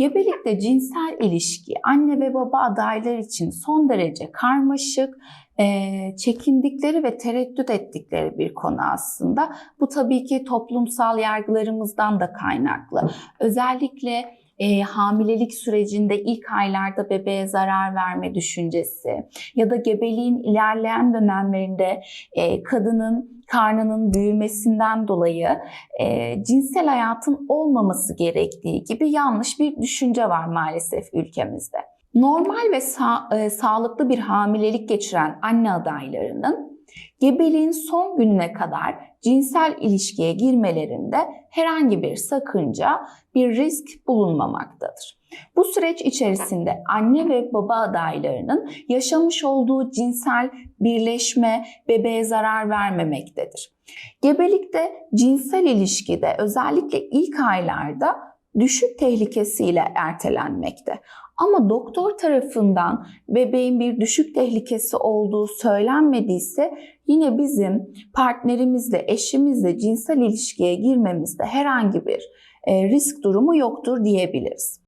Gebelikte cinsel ilişki anne ve baba adaylar için son derece karmaşık, e, çekindikleri ve tereddüt ettikleri bir konu aslında. Bu tabii ki toplumsal yargılarımızdan da kaynaklı. Özellikle e, hamilelik sürecinde ilk aylarda bebeğe zarar verme düşüncesi ya da gebeliğin ilerleyen dönemlerinde e, kadının karnının büyümesinden dolayı e, cinsel hayatın olmaması gerektiği gibi yanlış bir düşünce var maalesef ülkemizde. Normal ve sa- e, sağlıklı bir hamilelik geçiren anne adaylarının gebeliğin son gününe kadar cinsel ilişkiye girmelerinde herhangi bir sakınca, bir risk bulunmamaktadır. Bu süreç içerisinde anne ve baba adaylarının yaşamış olduğu cinsel birleşme bebeğe zarar vermemektedir. Gebelikte cinsel ilişkide özellikle ilk aylarda düşük tehlikesiyle ertelenmekte. Ama doktor tarafından bebeğin bir düşük tehlikesi olduğu söylenmediyse yine bizim partnerimizle, eşimizle cinsel ilişkiye girmemizde herhangi bir e, risk durumu yoktur diyebiliriz.